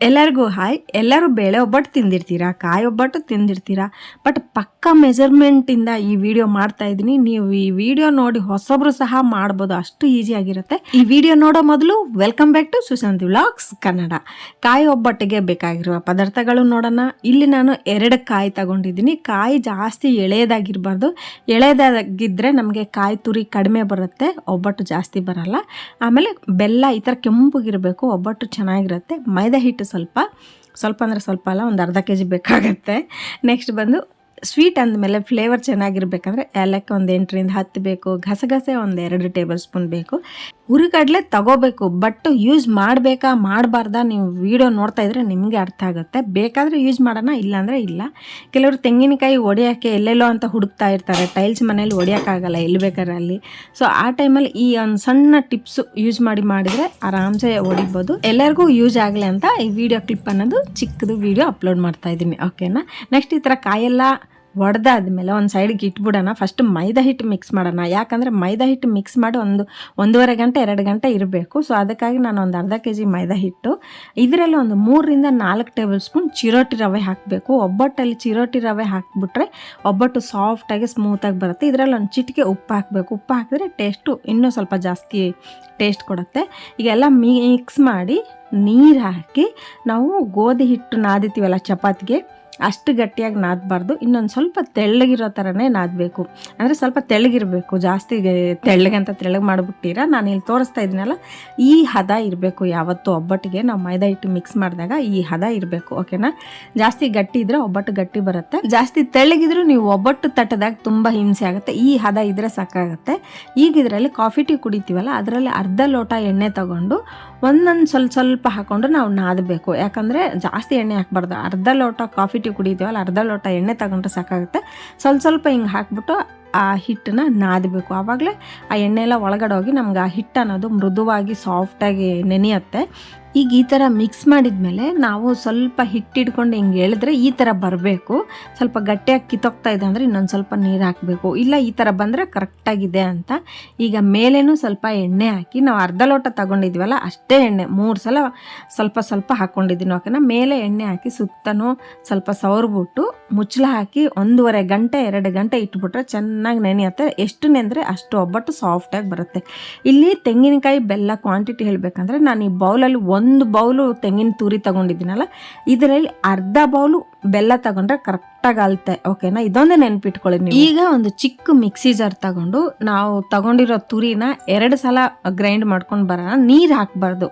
ಎಲ್ಲರಿಗೂ ಹಾಯ್ ಎಲ್ಲರೂ ಬೇಳೆ ಒಬ್ಬಟ್ಟು ತಿಂದಿರ್ತೀರಾ, ಕಾಯಿ ಒಬ್ಬಟ್ಟು ತಿಂದಿರ್ತೀರಾ ಬಟ್ ಪಕ್ಕ ಮೆಜರ್ಮೆಂಟಿಂದ ಈ ವಿಡಿಯೋ ಮಾಡ್ತಾ ಇದ್ದೀನಿ. ನೀವು ಈ ವಿಡಿಯೋ ನೋಡಿ ಹೊಸೊಬ್ರು ಸಹ ಮಾಡ್ಬೋದು. ಅಷ್ಟು ಈಸಿ ಆಗಿರುತ್ತೆ. ಈ ವಿಡಿಯೋ ನೋಡೋ ಮೊದಲು welcome back to Sushanti vlogs Kannada ಕಾಯಿ ಒಬ್ಬಟ್ಟಿಗೆ ಬೇಕಾಗಿರುವ ಪದಾರ್ಥಗಳು ನೋಡೋಣ. ಇಲ್ಲಿ ನಾನು ಎರಡು ಕಾಯಿ ತಗೊಂಡಿದ್ದೀನಿ. ಕಾಯಿ ಜಾಸ್ತಿ ಎಳೆಯದಾಗಿರಬಾರ್ದು. ಎಳೆಯದಾಗಿದ್ದರೆ ನಮಗೆ ಕಾಯಿ ತುರಿ ಕಡಿಮೆ ಬರುತ್ತೆ, ಒಬ್ಬಟ್ಟು ಜಾಸ್ತಿ ಬರಲ್ಲ. ಆಮೇಲೆ ಬೆಲ್ಲ ಈ ಥರ ಕೆಂಪಗಿರಬೇಕು, ಒಬ್ಬಟ್ಟು ಚೆನ್ನಾಗಿರುತ್ತೆ. ಮೈದಾ ಹಿಟ್ಟು ಸ್ವಲ್ಪ ಸ್ವಲ್ಪ ಅಂದರೆ ಸ್ವಲ್ಪ ಅಲ್ಲ ಒಂದು ಅರ್ಧ ಕೆ ಜಿ ಬೇಕಾಗತ್ತೆ. ನೆಕ್ಸ್ಟ್ ಬಂದು ಸ್ವೀಟ್ ಅಂದಮೇಲೆ ಫ್ಲೇವರ್ ಚೆನ್ನಾಗಿರ್ಬೇಕಂದ್ರೆ ಏಲಕ್ಕಿ ಒಂದು ಎಂಟರಿಂದ ಹತ್ತು ಬೇಕು, ಗಸಗಸೆ ಒಂದು ಎರಡು ಟೇಬಲ್ ಸ್ಪೂನ್ ಬೇಕು. ಹುರಿಗಡಲೆ ತಗೋಬೇಕು ಬಟ್ ಯೂಸ್ ಮಾಡಬೇಕಾ, ಮಾಡಬಾರ್ದಾ ನೀವು ವಿಡಿಯೋ ನೋಡ್ತಾ ಇದ್ರೆ ನಿಮಗೆ ಅರ್ಥ ಆಗುತ್ತೆ. ಬೇಕಾದರೆ ಯೂಸ್ ಮಾಡೋಣ, ಇಲ್ಲಾಂದರೆ ಇಲ್ಲ. ಕೆಲವರು ತೆಂಗಿನಕಾಯಿ ಒಡೆಯೋಕ್ಕೆ ಎಲ್ಲೆಲ್ಲೋ ಅಂತ ಹುಡುಕ್ತಾ ಇರ್ತಾರೆ ಟೈಲ್ಸ್ ಮನೇಲಿ ಒಡೆಯೋಕ್ಕಾಗಲ್ಲ ಎಲ್ಲಿ ಬೇಕಾದ್ರೆ ಅಲ್ಲಿ. ಸೊ ಆ ಟೈಮಲ್ಲಿ ಈ ಒಂದು ಸಣ್ಣ ಟಿಪ್ಸು ಯೂಸ್ ಮಾಡಿ ಮಾಡಿದರೆ ಆರಾಮ್ಸೆ ಹೊಡಿಬೋದು. ಎಲ್ಲರಿಗೂ ಯೂಸ್ ಆಗಲಿ ಅಂತ ಈ ವಿಡಿಯೋ ಕ್ಲಿಪ್ ಅನ್ನೋದು ಚಿಕ್ಕದು ವಿಡಿಯೋ ಅಪ್ಲೋಡ್ ಮಾಡ್ತಾ ಇದ್ದೀನಿ ಓಕೆನಾ ನೆಕ್ಸ್ಟ್ ಈ ಥರ ಕಾಯೆಲ್ಲ ಒಡೆದಾದ್ಮೇಲೆ ಒಂದು ಸೈಡ್ಗೆ ಇಟ್ಬಿಡೋಣ. ಫಸ್ಟ್ ಮೈದಾ ಹಿಟ್ಟು ಮಿಕ್ಸ್ ಮಾಡೋಣ. ಯಾಕಂದರೆ ಮೈದಾ ಹಿಟ್ಟು ಮಿಕ್ಸ್ ಮಾಡಿ ಒಂದು ಒಂದೂವರೆ ಗಂಟೆ, ಎರಡು ಗಂಟೆ ಇರಬೇಕು. ಸೊ ಅದಕ್ಕಾಗಿ ನಾನು ಒಂದು ಅರ್ಧ ಕೆ ಜಿ ಮೈದಾ ಹಿಟ್ಟು. ಇದರಲ್ಲಿ ಒಂದು ಮೂರರಿಂದ ನಾಲ್ಕು ಟೇಬಲ್ ಸ್ಪೂನ್ ಚಿರೋಟಿ ರವೆ ಹಾಕಬೇಕು. ಒಬ್ಬಟ್ಟಲ್ಲಿ ಚಿರೋಟಿ ರವೆ ಹಾಕಿಬಿಟ್ರೆ ಒಬ್ಬಟ್ಟು ಸಾಫ್ಟಾಗಿ ಸ್ಮೂತಾಗಿ ಬರುತ್ತೆ. ಇದರಲ್ಲಿ ಒಂದು ಚಿಟಿಕೆ ಉಪ್ಪು ಹಾಕಬೇಕು. ಉಪ್ಪು ಹಾಕಿದ್ರೆ ಟೇಸ್ಟು ಇನ್ನೂ ಸ್ವಲ್ಪ ಜಾಸ್ತಿ ಟೇಸ್ಟ್ ಕೊಡುತ್ತೆ. ಈಗೆಲ್ಲ ಮಿಕ್ಸ್ ಮಾಡಿ ನೀರು ಹಾಕಿ ನಾವು ಗೋಧಿ ಹಿಟ್ಟು ನಾದಿತೀವಲ್ಲ ಚಪಾತಿಗೆ, ಅಷ್ಟು ಗಟ್ಟಿಯಾಗಿ ನಾದಬಾರ್ದು. ಇನ್ನೊಂದು ಸ್ವಲ್ಪ ತೆಳ್ಳಗಿರೋ ಥರನೇ ನಾದಬೇಕು. ಅಂದರೆ ಸ್ವಲ್ಪ ತೆಳ್ಳಗಿರಬೇಕು. ಜಾಸ್ತಿ ತೆಳ್ಳಗೆ ಅಂತ ತೆಳ್ಳಗೆ ಮಾಡಿಬಿಟ್ಟಿರ. ನಾನು ಇಲ್ಲಿ ತೋರಿಸ್ತಾ ಇದ್ದೀನಲ್ಲ, ಈ ಹದ ಇರಬೇಕು ಯಾವತ್ತು. ಒಬ್ಬಟ್ಟಿಗೆ ನಾವು ಮೈದಾ ಹಿಟ್ಟು ಮಿಕ್ಸ್ ಮಾಡಿದಾಗ ಈ ಹದ ಇರಬೇಕು ಓಕೆನಾ ಜಾಸ್ತಿ ಗಟ್ಟಿ ಇದ್ದರೆ ಒಬ್ಬಟ್ಟು ಗಟ್ಟಿ ಬರುತ್ತೆ. ಜಾಸ್ತಿ ತೆಳ್ಳಗಿದ್ರು ನೀವು ಒಬ್ಬಟ್ಟು ತಟ್ಟದಾಗ ತುಂಬ ಹಿಂಸೆ ಆಗುತ್ತೆ. ಈ ಹದ ಇದ್ರೆ ಸಾಕಾಗುತ್ತೆ. ಈಗ ಇದರಲ್ಲಿ ಕಾಫಿ ಟೀ ಕುಡಿತೀವಲ್ಲ, ಅದರಲ್ಲಿ ಅರ್ಧ ಲೋಟ ಎಣ್ಣೆ ತಗೊಂಡು ಒಂದೊಂದು ಸ್ವಲ್ಪ ಸ್ವಲ್ಪ ಹಾಕ್ಕೊಂಡು ನಾವು ನಾದಬೇಕು. ಯಾಕಂದರೆ ಜಾಸ್ತಿ ಎಣ್ಣೆ ಹಾಕ್ಬಾರ್ದು. ಅರ್ಧ ಲೋಟ ಕಾಫಿ ಟೀ ಕುಡಿತೀವಲ್ಲ, ಅರ್ಧ ಲೋಟ ಎಣ್ಣೆ ತಗೊಂಡ್ರೆ ಸಾಕಾಗುತ್ತೆ. ಸ್ವಲ್ಪ ಸ್ವಲ್ಪ ಹಿಂಗೆ ಹಾಕ್ಬಿಟ್ಟು ಆ ಹಿಟ್ಟನ್ನ ನಾದಬೇಕು. ಆವಾಗಲೇ ಆ ಎಣ್ಣೆ ಎಲ್ಲ ಒಳಗಡೆ ಹೋಗಿ ನಮ್ಗೆ ಆ ಹಿಟ್ಟು ಅನ್ನೋದು ಮೃದುವಾಗಿ ಸಾಫ್ಟಾಗಿ ನೆನೆಯುತ್ತೆ. ಈಗ ಈ ಥರ ಮಿಕ್ಸ್ ಮಾಡಿದ್ಮೇಲೆ ನಾವು ಸ್ವಲ್ಪ ಹಿಟ್ಟಿಡ್ಕೊಂಡು ಹಿಂಗೆ ಹೇಳಿದ್ರೆ ಈ ಥರ ಬರಬೇಕು. ಸ್ವಲ್ಪ ಗಟ್ಟಿಯಾಗಿ ಕಿತ್ತೋಗ್ತಾ ಇದೆ ಅಂದರೆ ಇನ್ನೊಂದು ಸ್ವಲ್ಪ ನೀರು ಹಾಕಬೇಕು. ಇಲ್ಲ ಈ ಥರ ಬಂದರೆ ಕರೆಕ್ಟಾಗಿದೆ ಅಂತ. ಈಗ ಮೇಲೇನೂ ಸ್ವಲ್ಪ ಎಣ್ಣೆ ಹಾಕಿ ನಾವು ಅರ್ಧ ಲೋಟ ತಗೊಂಡಿದ್ವಲ್ಲ ಅಷ್ಟೇ ಎಣ್ಣೆ. ಮೂರು ಸಲ ಸ್ವಲ್ಪ ಸ್ವಲ್ಪ ಹಾಕ್ಕೊಂಡಿದ್ದೀನಿ ಓಕೆನಾ. ಮೇಲೆ ಎಣ್ಣೆ ಹಾಕಿ ಸುತ್ತನೂ ಸ್ವಲ್ಪ ಸವರ್ಬಿಟ್ಟು ಮುಚ್ಚಳ ಹಾಕಿ ಒಂದೂವರೆ ಗಂಟೆ, ಎರಡು ಗಂಟೆ ಇಟ್ಬಿಟ್ರೆ ಚೆನ್ನಾಗಿ ನೆನೆಯುತ್ತೆ ಎಷ್ಟು ನೆಂದರೆ ಅಷ್ಟು ಒಬ್ಬಟ್ಟು ಸಾಫ್ಟಾಗಿ ಬರುತ್ತೆ. ಇಲ್ಲಿ ತೆಂಗಿನಕಾಯಿ ಬೆಲ್ಲ ಕ್ವಾಂಟಿಟಿ ಹೇಳಬೇಕಂದ್ರೆ ನಾನು ಈ ಬೌಲಲ್ಲಿ ಒಂದು ಬೌಲು ತೆಂಗಿನ ತುರಿ ತಗೊಂಡಿದ್ದೀನಲ್ಲ, ಇದರಲ್ಲಿ ಅರ್ಧ ಬೌಲು ಬೆಲ್ಲ ತಗೊಂಡ್ರೆ ಕರೆಕ್ಟಾಗಿ ಅಲ್ತೆ ಓಕೆನಾ ಇದೊಂದೇ ನೆನ್ಪಿಟ್ಕೊಳ್ಳಿ ನೀವು. ಈಗ ಒಂದು ಚಿಕ್ಕ ಮಿಕ್ಸಿ ಜಾರ್ ತಗೊಂಡು ನಾವು ತಗೊಂಡಿರೋ ತುರಿನ ಎರಡು ಸಲ ಗ್ರೈಂಡ್ ಮಾಡ್ಕೊಂಡು ಬರೋಣ. ನೀರು ಹಾಕಬಾರ್ದು.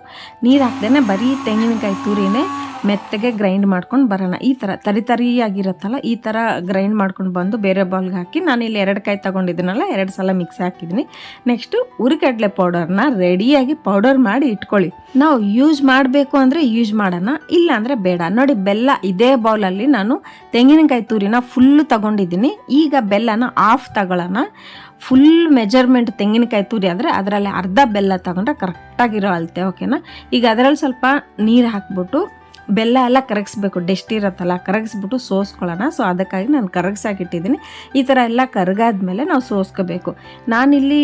ನೀರು ಹಾಕ್ದೇ ಬರೀ ತೆಂಗಿನಕಾಯಿ ತುರಿನೇ ಮೆತ್ತಗೆ ಗ್ರೈಂಡ್ ಮಾಡ್ಕೊಂಡು ಬರೋಣ. ಈ ಥರ ತರಿ ತರಿಯಾಗಿರುತ್ತಲ್ಲ, ಈ ಥರ ಗ್ರೈಂಡ್ ಮಾಡ್ಕೊಂಡು ಬಂದು ಬೇರೆ ಬೌಲ್ಗೆ ಹಾಕಿ ನಾನು ಇಲ್ಲಿ ಎರಡು ಕಾಯಿ ತೊಗೊಂಡಿದ್ದೀನಲ್ಲ, ಎರಡು ಸಲ ಮಿಕ್ಸ್ ಹಾಕಿದ್ದೀನಿ. ನೆಕ್ಸ್ಟು ಉರಿಕಡಲೆ ಪೌಡರ್ನ ರೆಡಿಯಾಗಿ ಪೌಡರ್ ಮಾಡಿ ಇಟ್ಕೊಳ್ಳಿ. ನಾವು ಯೂಸ್ ಮಾಡಬೇಕು ಅಂದರೆ ಯೂಸ್ ಮಾಡೋಣ ಇಲ್ಲ ಅಂದರೆ ಬೇಡ. ನೋಡಿ, ಬೆಲ್ಲ ಇದೇ ಬೌಲಲ್ಲಿ ನಾನು ತೆಂಗಿನಕಾಯಿ ತುರಿನ ಫುಲ್ ತಗೊಂಡಿದ್ದೀನಿ. ಈಗ ಬೆಲ್ಲನ ಆಫ್ ತಗೊಳ್ಳೋಣ. ಫುಲ್ ಮೆಜರ್ಮೆಂಟ್ ತೆಂಗಿನಕಾಯಿ ತುರಿ ಆದರೆ ಅದರಲ್ಲಿ ಅರ್ಧ ಬೆಲ್ಲ ತಗೊಂಡ್ರೆ ಕರೆಕ್ಟಾಗಿರೋ ಅಳತೆ ಓಕೆನಾ ಈಗ ಅದರಲ್ಲಿ ಸ್ವಲ್ಪ ನೀರು ಹಾಕ್ಬಿಟ್ಟು ಬೆಲ್ಲ ಎಲ್ಲ ಕರಗಿಸ್ಬೇಕು ಡೆಸ್ಟ್ ಇರುತ್ತಲ್ಲ, ಕರಗಿಸ್ಬಿಟ್ಟು ಸೋಸ್ಕೊಳ್ಳೋಣ. ಸೊ ಅದಕ್ಕಾಗಿ ನಾನು ಕರಗಿಸಾಕಿಟ್ಟಿದ್ದೀನಿ. ಈ ಥರ ಎಲ್ಲ ಕರಗಾದ್ಮೇಲೆ ನಾವು ಸೋಸ್ಕೋಬೇಕು. ನಾನಿಲ್ಲಿ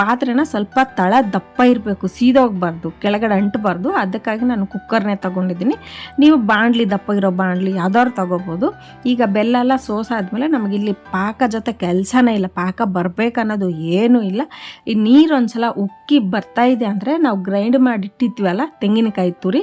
ಪಾತ್ರೆನ ಸ್ವಲ್ಪ ತಳ ದಪ್ಪ ಇರಬೇಕು, ಸೀದೋಗ್ಬಾರ್ದು, ಕೆಳಗಡೆ ಅಂಟಬಾರ್ದು. ಅದಕ್ಕಾಗಿ ನಾನು ಕುಕ್ಕರ್ನೇ ತೊಗೊಂಡಿದ್ದೀನಿ. ನೀವು ಬಾಣಲಿ, ದಪ್ಪ ಇರೋ ಬಾಣಲಿ ಯಾವ್ದಾದ್ರು ತೊಗೋಬೋದು. ಈಗ ಬೆಲ್ಲ ಎಲ್ಲ ಸೋಸಾದ್ಮೇಲೆ ನಮಗಿಲ್ಲಿ ಪಾಕ ಜೊತೆ ಕೆಲಸನೇ ಇಲ್ಲ. ಪಾಕ ಬರಬೇಕನ್ನೋದು ಏನೂ ಇಲ್ಲ. ಈ ನೀರು ಒಂದ್ಸಲ ಉಕ್ಕಿ ಬರ್ತಾ ಇದೆ ಅಂದರೆ ನಾವು ಗ್ರೈಂಡ್ ಮಾಡಿ ಇಟ್ಟಿದ್ವಲ್ಲ ತೆಂಗಿನಕಾಯಿ ತುರಿ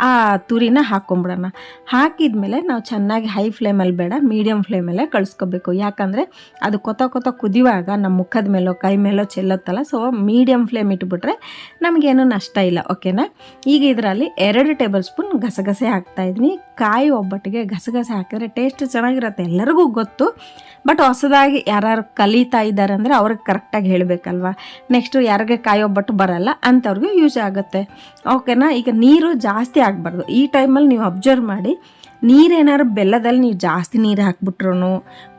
ಆ ತುರಿನ ಹಾಕ್ಕೊಂಬಿಡೋಣ ಹಾಕಿದ್ಮೇಲೆ ನಾವು ಚೆನ್ನಾಗಿ ಹೈ ಫ್ಲೇಮಲ್ಲಿ ಬೇಡ ಮೀಡಿಯಮ್ ಫ್ಲೇಮಲ್ಲೇ ಕಳಿಸ್ಕೋಬೇಕು. ಯಾಕಂದರೆ ಅದು ಕೊತ ಕೊತ ಕುದಿಯುವಾಗ ನಮ್ಮ ಮುಖದ ಮೇಲೋ, ಕೈ ಮೇಲೋ ಚೆಲ್ಲತ್ತಲ್ಲ ಸೊ ಮೀಡಿಯಮ್ ಫ್ಲೇಮ್ ಇಟ್ಬಿಟ್ರೆ ನಮಗೇನು ನಷ್ಟ ಇಲ್ಲ ಓಕೆನಾ ಈಗ ಇದರಲ್ಲಿ ಎರಡು ಟೇಬಲ್ ಸ್ಪೂನ್ ಗಸಗಸೆ ಹಾಕ್ತಾಯಿದ್ದೀನಿ ಕಾಯಿ ಒಬ್ಬಟ್ಟಿಗೆ ಗಸಗಸೆ ಹಾಕಿದ್ರೆ ಟೇಸ್ಟ್ ಚೆನ್ನಾಗಿರುತ್ತೆ, ಎಲ್ಲರಿಗೂ ಗೊತ್ತು. ಬಟ್ ಹೊಸದಾಗಿ ಯಾರು ಕಲಿತಾ ಇದ್ದಾರೆ ಅಂದರೆ ಅವ್ರಿಗೆ ಕರೆಕ್ಟಾಗಿ ಹೇಳಬೇಕಲ್ವ? ನೆಕ್ಸ್ಟು ಯಾರಿಗೆ ಕಾಯಿ ಒಬ್ಬಟ್ಟು ಬರಲ್ಲ, ಅಂಥವ್ರಿಗೂ ಯೂಸ್ ಆಗುತ್ತೆ. ಓಕೆನಾ ಈಗ ನೀರು ಜಾಸ್ತಿ ಆಗಬಾರ್ದು. ಈ ಟೈಮಲ್ಲಿ ನೀವು ಅಬ್ಸರ್ವ್ ಮಾಡಿ, ನೀರೇನಾದ್ರು ಬೆಲ್ಲದಲ್ಲಿ ನೀವು ಜಾಸ್ತಿ ನೀರು ಹಾಕ್ಬಿಟ್ರು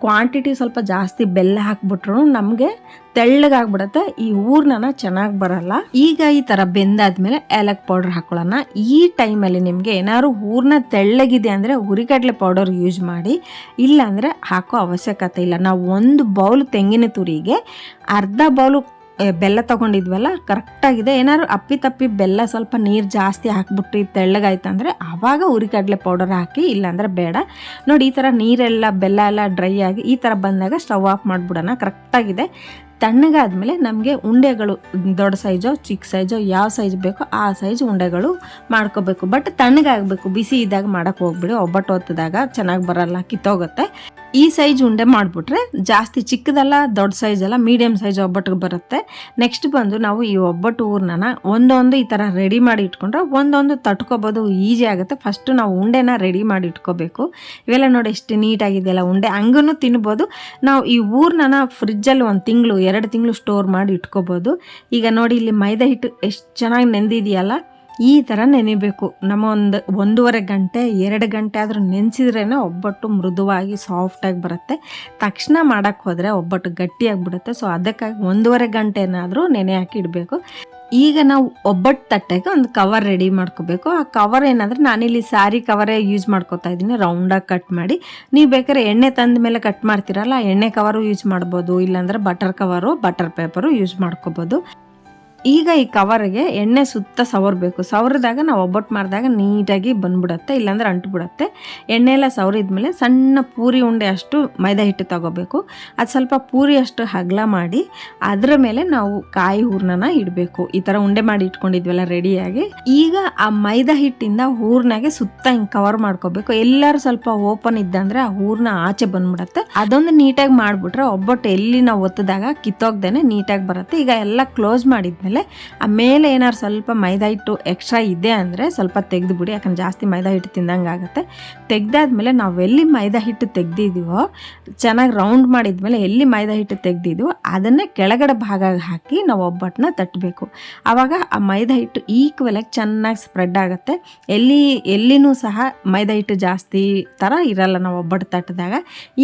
ಕ್ವಾಂಟಿಟಿ ಸ್ವಲ್ಪ ಜಾಸ್ತಿ ಬೆಲ್ಲ ಹಾಕ್ಬಿಟ್ರು ನಮಗೆ ತೆಳ್ಳಗಾಗ್ಬಿಡತ್ತೆ. ಈ ಊರ್ನ ಚೆನ್ನಾಗಿ ಬರಲ್ಲ. ಈಗ ಈ ಥರ ಬೆಂದಾದ್ಮೇಲೆ ಏಲಕ್ ಪೌಡರ್ ಹಾಕೊಳ್ಳೋಣ. ಈ ಟೈಮಲ್ಲಿ ನಿಮಗೆ ಏನಾದ್ರು ಊರ್ನ ತೆಳ್ಳಗಿದೆ ಅಂದರೆ ಹುರಿಗಡಲೆ ಪೌಡರ್ ಯೂಸ್ ಮಾಡಿ, ಇಲ್ಲಾಂದರೆ ಹಾಕೋ ಅವಶ್ಯಕತೆ ಇಲ್ಲ. ನಾವು ಒಂದು ಬೌಲ್ ತೆಂಗಿನ ತುರಿಗೆ, ಅರ್ಧ ಬೌಲು ಬೆಲ್ಲ ತೊಗೊಂಡಿದ್ವಲ್ಲ ಕರೆಕ್ಟಾಗಿದೆ ಏನಾದ್ರು ಅಪ್ಪಿ ತಪ್ಪಿ ಬೆಲ್ಲ ಸ್ವಲ್ಪ ನೀರು ಜಾಸ್ತಿ ಹಾಕ್ಬಿಟ್ಟು ತೆಳ್ಳಗಾಯ್ತು ಅಂದರೆ ಆವಾಗ ಹುರಿಗಡಲೆ ಪೌಡರ್ ಹಾಕಿ, ಇಲ್ಲಾಂದರೆ ಬೇಡ. ನೋಡಿ, ಈ ಥರ ನೀರೆಲ್ಲ, ಬೆಲ್ಲ ಎಲ್ಲ ಡ್ರೈ ಆಗಿ ಈ ಥರ ಬಂದಾಗ ಸ್ಟವ್ ಆಫ್ ಮಾಡಿಬಿಡೋಣ. ಕರೆಕ್ಟಾಗಿದೆ ತಣ್ಣಗಾದ್ಮೇಲೆ ನಮಗೆ ಉಂಡೆಗಳು, ದೊಡ್ಡ ಸೈಜೋ, ಚಿಕ್ಕ ಸೈಜೋ, ಯಾವ ಸೈಜ್ ಬೇಕೋ ಆ ಸೈಜ್ ಉಂಡೆಗಳು ಮಾಡ್ಕೋಬೇಕು. ಬಟ್ ತಣ್ಣಗಾಗಬೇಕು, ಬಿಸಿ ಇದ್ದಾಗ ಮಾಡೋಕ್ಕೆ ಹೋಗ್ಬಿಡಿ. ಒಬ್ಬಟ್ಟು ಹೊತ್ತದಾಗ ಚೆನ್ನಾಗಿ ಬರಲ್ಲ, ಕಿತ್ತೋಗುತ್ತೆ. ಈ ಸೈಜ್ ಉಂಡೆ ಮಾಡಿಬಿಟ್ರೆ ಜಾಸ್ತಿ ಚಿಕ್ಕದಲ್ಲ, ದೊಡ್ಡ ಸೈಜ್ ಅಲ್ಲ ಮೀಡಿಯಮ್ ಸೈಜ್ ಒಬ್ಬಟ್ಟಿಗೆ ಬರುತ್ತೆ. ನೆಕ್ಸ್ಟ್ ಬಂದು ನಾವು ಈ ಒಬ್ಬಟ್ಟು ಹೂರ್ಣನ ಒಂದೊಂದು ಈ ಥರ ರೆಡಿ ಮಾಡಿ ಇಟ್ಕೊಂಡ್ರೆ ಒಂದೊಂದು ತಟ್ಕೋಬೋದು ಈಸಿ ಆಗುತ್ತೆ. ಫಸ್ಟು ನಾವು ಉಂಡೆನ ರೆಡಿ ಮಾಡಿ ಇಟ್ಕೋಬೇಕು. ಇವೆಲ್ಲ ನೋಡಿ ಎಷ್ಟು ನೀಟಾಗಿದೆಯಲ್ಲ ಉಂಡೆ ಹಂಗೂ ತಿನ್ಬೋದು. ನಾವು ಈ ಊರ್ನ ಫ್ರಿಜ್ಜಲ್ಲಿ ಒಂದು ತಿಂಗಳು ಎರಡು ತಿಂಗಳು ಸ್ಟೋರ್ ಮಾಡಿ ಇಟ್ಕೋಬೋದು. ಈಗ ನೋಡಿ ಇಲ್ಲಿ ಮೈದಾ ಹಿಟ್ಟು ಎಷ್ಟು ಚೆನ್ನಾಗಿ ನೆಂದಿದೆಯಲ್ಲ, ಈ ಥರ ನೆನಿಬೇಕು. ನಮ್ಮ ಒಂದು ಒಂದೂವರೆ ಗಂಟೆ, ಎರಡು ಗಂಟೆ ಆದರೂ ನೆನೆಸಿದ್ರೇ ಒಬ್ಬಟ್ಟು ಮೃದುವಾಗಿ ಸಾಫ್ಟಾಗಿ ಬರುತ್ತೆ. ತಕ್ಷಣ ಮಾಡೋಕ್ಕೆ ಹೋದರೆ ಒಬ್ಬಟ್ಟು ಗಟ್ಟಿಯಾಗಿಬಿಡುತ್ತೆ ಸೊ ಅದಕ್ಕಾಗಿ ಒಂದೂವರೆ ಗಂಟೆನಾದರೂ ನೆನೆ ಹಾಕಿ ಇಡಬೇಕು. ಈಗ ನಾವು ಒಬ್ಬಟ್ಟು ತಟ್ಟೆಗೆ ಒಂದು ಕವರ್ ರೆಡಿ ಮಾಡ್ಕೋಬೇಕು. ಆ ಕವರ್ ಏನಂದ್ರೆ ನಾನಿಲ್ಲಿ ಸ್ಯಾರಿ ಕವರೇ ಯೂಸ್ ಮಾಡ್ಕೋತಾ ಇದ್ದೀನಿ. ರೌಂಡಾಗಿ ಕಟ್ ಮಾಡಿ. ನೀವು ಬೇಕಾದ್ರೆ ಎಣ್ಣೆ ತಂದ ಮೇಲೆ ಕಟ್ ಮಾಡ್ತೀರಲ್ಲ ಎಣ್ಣೆ ಕವರು ಯೂಸ್ ಮಾಡ್ಬೋದು. ಇಲ್ಲಾಂದ್ರೆ butter cover butter paper use ಮಾಡ್ಕೋಬೋದು. ಈಗ ಈ ಕವರ್ಗೆ ಎಣ್ಣೆ ಸುತ್ತ ಸವರಬೇಕು. ಸವರಿದಾಗ ನಾವು ಒಬ್ಬಟ್ಟು ಮಾಡಿದಾಗ ನೀಟಾಗಿ ಬಂದ್ಬಿಡುತ್ತೆ, ಇಲ್ಲಾಂದ್ರೆ ಅಂಟುಬಿಡುತ್ತೆ. ಎಣ್ಣೆ ಎಲ್ಲ ಸವರಿದ್ಮೇಲೆ ಸಣ್ಣ ಪೂರಿ ಉಂಡೆ ಅಷ್ಟು ಮೈದಾ ಹಿಟ್ಟು ತಗೋಬೇಕು. ಅದು ಸ್ವಲ್ಪ ಪೂರಿ ಅಷ್ಟು ಹಗ್ಲ ಮಾಡಿ ಅದರ ಮೇಲೆ ನಾವು ಕಾಯಿ ಹೂರ್ಣನ ಇಡಬೇಕು. ಈ ಥರ ಉಂಡೆ ಮಾಡಿ ಇಟ್ಕೊಂಡಿದ್ವಲ್ಲ ರೆಡಿಯಾಗಿ. ಈಗ ಆ ಮೈದಾ ಹಿಟ್ಟಿಂದ ಹೂರ್ನಾಗೆ ಸುತ್ತ ಹಿಂಗೆ ಕವರ್ ಮಾಡ್ಕೋಬೇಕು. ಎಲ್ಲರೂ ಸ್ವಲ್ಪ ಓಪನ್ ಇದ್ದಂದ್ರೆ ಆ ಹೂರ್ನ ಆಚೆ ಬಂದ್ಬಿಡತ್ತೆ. ಅದೊಂದು ನೀಟಾಗಿ ಮಾಡಿಬಿಟ್ರೆ ಒಬ್ಬಟ್ಟು ಎಲ್ಲಿ ನಾವು ಒತ್ತಿದಾಗ ಕಿತ್ತೋಗ್ದೇನೆ ನೀಟಾಗಿ ಬರುತ್ತೆ. ಈಗ ಎಲ್ಲ ಕ್ಲೋಸ್ ಮಾಡಿದ್ಮೇಲೆ ಆ ಮೇಲೆ ಏನಾದ್ರು ಸ್ವಲ್ಪ ಮೈದಾ ಹಿಟ್ಟು ಎಕ್ಸ್ಟ್ರಾ ಇದೆ ಅಂದರೆ ಸ್ವಲ್ಪ ತೆಗೆದುಬಿಡಿ, ಯಾಕಂದ್ರೆ ಜಾಸ್ತಿ ಮೈದಾ ಹಿಟ್ಟು ತಿಂದಂಗೆ ಆಗುತ್ತೆ. ತೆಗ್ದಾದ್ಮೇಲೆ ನಾವು ಎಲ್ಲಿ ಮೈದಾ ಹಿಟ್ಟು ತೆಗ್ದಿದ್ದೀವೋ ಚೆನ್ನಾಗಿ ರೌಂಡ್ ಮಾಡಿದ್ಮೇಲೆ ಎಲ್ಲಿ ಮೈದಾ ಹಿಟ್ಟು ತೆಗ್ದಿದ್ದೀವೋ ಅದನ್ನೇ ಕೆಳಗಡೆ ಭಾಗ ಹಾಕಿ ನಾವು ಒಬ್ಬಟ್ಟನ್ನ ತಟ್ಟಬೇಕು ಆವಾಗ ಆ ಮೈದಾ ಹಿಟ್ಟು ಈಕ್ವಲಾಗಿ ಚೆನ್ನಾಗಿ ಸ್ಪ್ರೆಡ್ ಆಗುತ್ತೆ. ಎಲ್ಲಿ, ಎಲ್ಲಿನೂ ಸಹ ಮೈದಾ ಹಿಟ್ಟು ಜಾಸ್ತಿ ಥರ ಇರಲ್ಲ ನಾವು ಒಬ್ಬಟ್ಟು ತಟ್ಟಿದಾಗ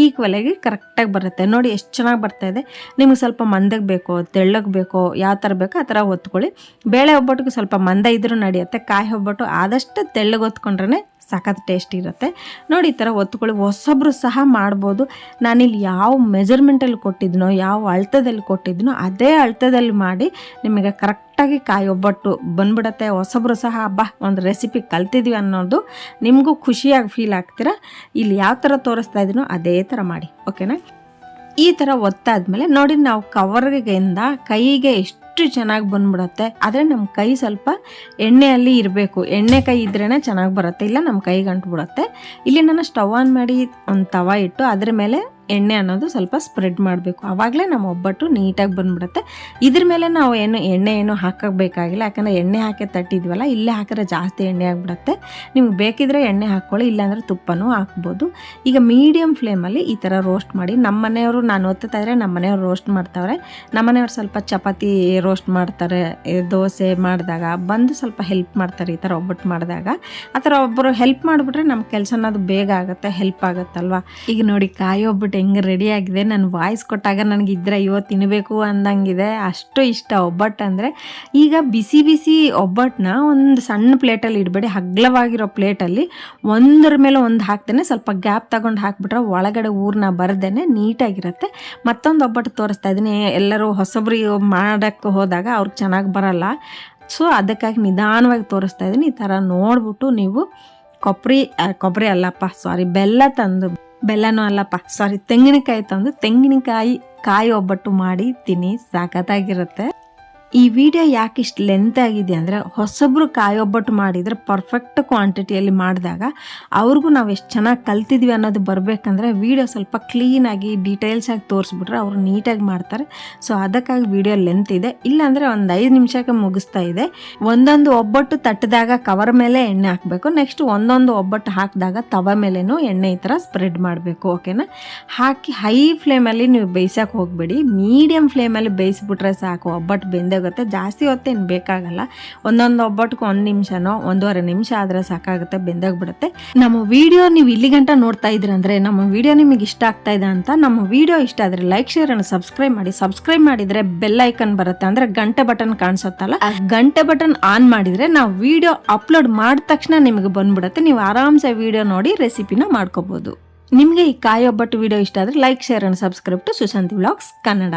ಈಕ್ವಲಾಗಿ ಕರೆಕ್ಟಾಗಿ ಬರುತ್ತೆ. ನೋಡಿ ಎಷ್ಟು ಚೆನ್ನಾಗಿ ಬರ್ತಾ ಇದೆ. ನಿಮಗೆ ಸ್ವಲ್ಪ ಮಂದಗ್ಬೇಕೋ ಬೇಕೋ, ತೆಳ್ಳಗೆ ಬೇಕೋ, ಯಾವ ಥರ ಬೇಕೋ ಆ ಥರ ಒತ್ಕೊಳ್ಳಿ. ಬೇಳೆ ಒಬ್ಬಟ್ಟಿಗೆ ಸ್ವಲ್ಪ ಮಂದ ಇದ್ದರೂ ನಡೆಯುತ್ತೆ. ಕಾಯಿ ಒಬ್ಬಟ್ಟು ಆದಷ್ಟು ತೆಳ್ಳಗೆ ಹೊತ್ಕೊಂಡ್ರೆ ಸಖತ್ ಟೇಸ್ಟ್ ಇರುತ್ತೆ. ನೋಡಿ ಈ ಥರ ಒತ್ಕೊಳ್ಳಿ. ಹೊಸೊಬ್ರು ಸಹ ಮಾಡ್ಬೋದು. ನಾನಿಲ್ಲಿ ಯಾವ ಮೆಜರ್ಮೆಂಟಲ್ಲಿ ಕೊಟ್ಟಿದ್ನೋ, ಯಾವ ಅಳ್ತದಲ್ಲಿ ಕೊಟ್ಟಿದ್ನೋ ಅದೇ ಅಳ್ತದಲ್ಲಿ ಮಾಡಿ ನಿಮಗೆ ಕರೆಕ್ಟಾಗಿ ಕಾಯಿ ಒಬ್ಬಟ್ಟು ಬಂದ್ಬಿಡತ್ತೆ. ಹೊಸೊಬ್ರು ಸಹ ಹಬ್ಬ ಒಂದು ರೆಸಿಪಿ ಕಲ್ತಿದ್ವಿ ಅನ್ನೋದು ನಿಮಗೂ ಖುಷಿಯಾಗಿ ಫೀಲ್ ಆಗ್ತೀರಾ? ಇಲ್ಲಿ ಯಾವ ಥರ ತೋರಿಸ್ತಾ ಇದ್ದೀನೋ ಅದೇ ಥರ ಮಾಡಿ. ಓಕೆನಾ? ಈ ಥರ ಒತ್ತಾದ್ಮೇಲೆ ನೋಡಿ ನಾವು ಕವರ್ಗಿಂದ ಕೈಗೆ ಎಷ್ಟು ಚೆನ್ನಾಗಿ ಬಂದ್ಬಿಡುತ್ತೆ. ಆದರೆ ನಮ್ಮ ಕೈ ಸ್ವಲ್ಪ ಎಣ್ಣೆಯಲ್ಲಿ ಇರಬೇಕು. ಎಣ್ಣೆ ಕೈ ಇದ್ರೇ ಚೆನ್ನಾಗಿ ಬರುತ್ತೆ. ಇಲ್ಲ ನಮ್ಮ ಕೈಗೆ ಅಂಟ್ಬಿಡುತ್ತೆ ಇಲ್ಲಿ ನಾನು ಸ್ಟವ್ ಆನ್ ಮಾಡಿ ಒಂದು ತವ ಇಟ್ಟು ಅದ್ರ ಮೇಲೆ ಎಣ್ಣೆ ಅನ್ನೋದು ಸ್ವಲ್ಪ ಸ್ಪ್ರೆಡ್ ಮಾಡಬೇಕು. ಆವಾಗಲೇ ನಮ್ಮ ಒಬ್ಬಟ್ಟು ನೀಟಾಗಿ ಬಂದ್ಬಿಡುತ್ತೆ. ಇದ್ರ ಮೇಲೆ ನಾವು ಏನು ಎಣ್ಣೆ ಏನು ಹಾಕಬೇಕಾಗಿಲ್ಲ. ಯಾಕಂದರೆ ಎಣ್ಣೆ ಹಾಕಿ ತಟ್ಟಿದ್ವಲ್ಲ, ಇಲ್ಲೇ ಹಾಕಿದ್ರೆ ಜಾಸ್ತಿ ಎಣ್ಣೆ ಆಗಿಬಿಡುತ್ತೆ. ನಿಮ್ಗೆ ಬೇಕಿದ್ರೆ ಎಣ್ಣೆ ಹಾಕ್ಕೊಳ್ಳಿ, ಇಲ್ಲಾಂದರೆ ತುಪ್ಪನೂ ಹಾಕ್ಬೋದು. ಈಗ ಮೀಡಿಯಮ್ ಫ್ಲೇಮಲ್ಲಿ ಈ ಥರ ರೋಸ್ಟ್ ಮಾಡಿ, ನಮ್ಮ ಮನೆಯವರು ನಾನು ಓದ್ತಾ ಇದ್ರೆ ನಮ್ಮ ಮನೆಯವರು ರೋಸ್ಟ್ ಮಾಡ್ತಾವ್ರೆ. ನಮ್ಮ ಮನೆಯವ್ರು ಸ್ವಲ್ಪ ಚಪಾತಿ ರೋಸ್ಟ್ ಮಾಡ್ತಾರೆ ದೋಸೆ ಮಾಡಿದಾಗ, ಬಂದು ಸ್ವಲ್ಪ ಹೆಲ್ಪ್ ಮಾಡ್ತಾರೆ ಈ ಥರ ಒಬ್ಬಟ್ಟು ಮಾಡಿದಾಗ. ಆ ಥರ ಒಬ್ಬರು ಹೆಲ್ಪ್ ಮಾಡಿಬಿಟ್ರೆ ನಮ್ಮ ಕೆಲಸ ಅನ್ನೋದು ಬೇಗ ಆಗುತ್ತೆ ಹೆಲ್ಪ್ ಆಗುತ್ತಲ್ವ? ಈಗ ನೋಡಿ ಕಾಯಿ ಹೆಂಗೆ ರೆಡಿ ಆಗಿದೆ, ನಾನು ವಾಯ್ಸ್ ಕೊಟ್ಟಾಗ ನನಗೆ ಇದ್ರೆ ಅಯ್ಯೋ ತಿನ್ನಬೇಕು ಅಂದಂಗಿದೆ. ಅಷ್ಟು ಇಷ್ಟ ಒಬ್ಬಟ್ಟು ಅಂದರೆ, ಈಗ ಬಿಸಿ ಬಿಸಿ ಒಬ್ಬಟ್ಟನ್ನ ಒಂದು ಸಣ್ಣ ಪ್ಲೇಟಲ್ಲಿ ಇಡಬೇಡಿ, ಹಗ್ಲವಾಗಿರೋ ಪ್ಲೇಟಲ್ಲಿ ಒಂದರ ಮೇಲೆ ಒಂದು ಹಾಕ್ತೇನೆ ಸ್ವಲ್ಪ ಗ್ಯಾಪ್ ತಗೊಂಡು ಹಾಕ್ಬಿಟ್ರೆ ಒಳಗಡೆ ಊರನ್ನ ಬರ್ದೇನೆ ನೀಟಾಗಿರುತ್ತೆ. ಮತ್ತೊಂದು ಒಬ್ಬಟ್ಟು ತೋರಿಸ್ತಾ ಇದ್ದೀನಿ, ಎಲ್ಲರೂ ಹೊಸಬ್ರಿಗೆ ಮಾಡೋಕ್ಕೆ ಹೋದಾಗ ಅವ್ರಿಗೆ ಚೆನ್ನಾಗಿ ಬರಲ್ಲ. ಸೊ ಅದಕ್ಕಾಗಿ ನಿಧಾನವಾಗಿ ತೋರಿಸ್ತಾ ಇದ್ದೀನಿ, ಈ ಥರ ನೋಡ್ಬಿಟ್ಟು ನೀವು ಕೊಬ್ಬರಿ ಕೊಬ್ಬರಿ ಅಲ್ಲಪ್ಪ ಸಾರಿ ಬೆಲ್ಲ ತಂದು ಬೆಲ್ಲನೂ ಅಲ್ಲಪ್ಪ. ಸಾರಿ ತೆಂಗಿನಕಾಯಿ ತಂದು ತೆಂಗಿನಕಾಯಿ ಕಾಯಿ ಒಬ್ಬಟ್ಟು ಮಾಡಿ ತಿನ್ನಿ ಸಾಕತ್ತಾಗಿರುತ್ತೆ ಈ ವಿಡಿಯೋ ಯಾಕೆ ಇಷ್ಟು ಲೆಂತ್ ಆಗಿದೆ ಅಂದರೆ ಹೊಸಬ್ರು ಕಾಯೊಬ್ಬಟ್ಟು ಮಾಡಿದರೆ ಪರ್ಫೆಕ್ಟ್ ಕ್ವಾಂಟಿಟಿಯಲ್ಲಿ ಮಾಡಿದಾಗ ಅವ್ರಿಗೂ ನಾವು ಎಷ್ಟು ಚೆನ್ನಾಗಿ ಕಲ್ತಿದ್ವಿ ಅನ್ನೋದು ಬರಬೇಕಂದ್ರೆ ವಿಡಿಯೋ ಸ್ವಲ್ಪ ಕ್ಲೀನಾಗಿ ಡೀಟೇಲ್ಸಾಗಿ ತೋರಿಸ್ಬಿಟ್ರೆ ಅವರು ನೀಟಾಗಿ ಮಾಡ್ತಾರೆ. ಸೊ ಅದಕ್ಕಾಗಿ ವಿಡಿಯೋ ಲೆಂತ್ ಇದೆ. ಇಲ್ಲಾಂದರೆ ಒಂದು ಐದು ನಿಮಿಷಕ್ಕೆ ಮುಗಿಸ್ತಾ ಇದೆ. ಒಂದೊಂದು ಒಬ್ಬಟ್ಟು ತಟ್ಟಿದಾಗ ಕವರ್ ಮೇಲೆ ಎಣ್ಣೆ ಹಾಕಬೇಕು. ನೆಕ್ಸ್ಟ್ ಒಂದೊಂದು ಒಬ್ಬಟ್ಟು ಹಾಕಿದಾಗ ತವ ಮೇಲೇನೂ ಎಣ್ಣೆ ಈ ಥರ ಸ್ಪ್ರೆಡ್ ಮಾಡಬೇಕು ಓಕೆನಾ ಹಾಕಿ ಹೈ ಫ್ಲೇಮಲ್ಲಿ ನೀವು ಬೇಯಿಸೋಕೆ ಹೋಗಬೇಡಿ. ಮೀಡಿಯಮ್ ಫ್ಲೇಮಲ್ಲಿ ಬೇಯಿಸ್ಬಿಟ್ರೆ ಸಾಕು. ಒಬ್ಬಟ್ಟು ಬೆಂದೋಗುತ್ತೆ ಜಾಸ್ತಿ ಹೊತ್ತೇನು ಬೇಕಾಗಲ್ಲ. ಒಂದೊಂದು ಒಬ್ಬಟ್ಟಿಗೆ ಒಂದು ನಿಮಿಷನೋ, ಒಂದೂವರೆ ನಿಮಿಷ ಆದರೆ ಸಾಕಾಗುತ್ತೆ, ಬೆಂದೋಗ್ಬಿಡುತ್ತೆ. ನಮ್ಮ ವಿಡಿಯೋ ನೀವು ಇಲ್ಲಿ ಗಂಟ ನೋಡ್ತಾ ಇದ್ರಂದ್ರೆ ನಮ್ಮ ವಿಡಿಯೋ ನಿಮಗೆ ಇಷ್ಟ ಆಗ್ತಾ ಇದೆ ಅಂತ ನಮ್ಮ ವಿಡಿಯೋ ಇಷ್ಟ ಆದರೆ ಲೈಕ್, ಶೇರ್ ಅನ್ನು ಸಬ್ಸ್ಕ್ರೈಬ್ ಮಾಡಿ. ಸಬ್ಸ್ಕ್ರೈಬ್ ಮಾಡಿದ್ರೆ ಬೆಲ್ ಐಕನ್ ಬರುತ್ತೆ ಅಂದ್ರೆ ಗಂಟೆ ಬಟನ್ ಕಾಣಿಸುತ್ತಲ್ಲ, ಆ ಗಂಟೆ ಬಟನ್ ಆನ್ ಮಾಡಿದ್ರೆ ನಾವು ವಿಡಿಯೋ ಅಪ್ಲೋಡ್ ಮಾಡಿದ ತಕ್ಷಣ ನಿಮಗೆ ಬಂದ್ಬಿಡುತ್ತೆ. ನೀವು ಆರಾಮ್ಸೆ ವಿಡಿಯೋ ನೋಡಿ ರೆಸಿಪಿನ ಮಾಡ್ಕೋಬೋದು. ನಿಮಗೆ ಈ ಕಾಯಿ ಒಬ್ಬಟ್ಟು ವಿಡಿಯೋ ಇಷ್ಟ ಆದರೆ like, share and subscribe to Sushanti vlogs Kannada.